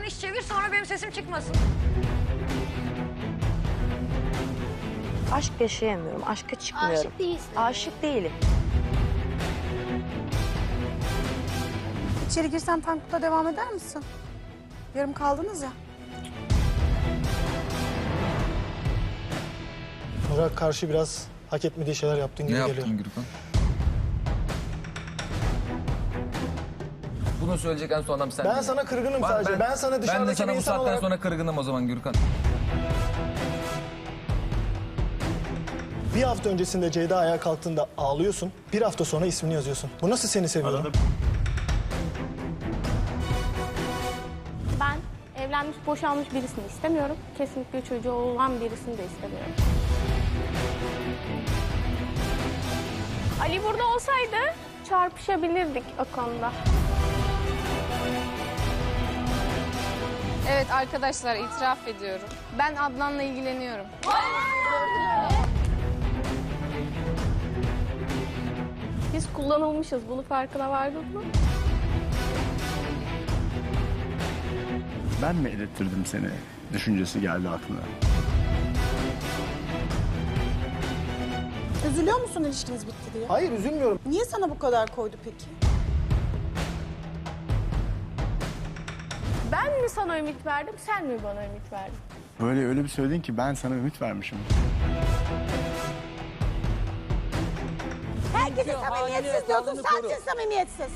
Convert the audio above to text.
arkamdan iş çevir sonra benim sesim çıkmasın. Aşk yaşayamıyorum. Aşka çıkmıyorum. Aşık değilsin. Aşık değilim. İçeri girsen Tankut'la devam eder misin? Yarım kaldınız ya. Murat karşı biraz hak etmediği şeyler yaptığın Ne gibi yaptın geliyor. Gürkan? Bunu söyleyecek en son adam sen. Ben değil. sana kırgınım Bak sadece. Ben, sana Ben de dışarıdaki sana bir bu insan saatten olarak... sonra kırgınım o zaman Gürkan. Bir hafta öncesinde Ceyda ayağa kalktığında ağlıyorsun. Bir hafta sonra ismini yazıyorsun. Bu nasıl seni seviyorum? Ben evlenmiş, boşanmış birisini istemiyorum. Kesinlikle çocuğu olan birisini de istemiyorum. Ali burada olsaydı çarpışabilirdik o konuda. Evet arkadaşlar itiraf ediyorum. Ben Adnan'la ilgileniyorum. Biz kullanılmışız. Bunu farkına vardın mı? Ben mi elettirdim seni? Düşüncesi geldi aklına. Üzülüyor musun ilişkiniz bitti diye? Hayır üzülmüyorum. Niye sana bu kadar koydu peki? Ben mi sana ümit verdim, sen mi bana ümit verdin? Böyle öyle bir söyledin ki ben sana ümit vermişim. Herkese samimiyetsiz diyorsun, sensin samimiyetsiz.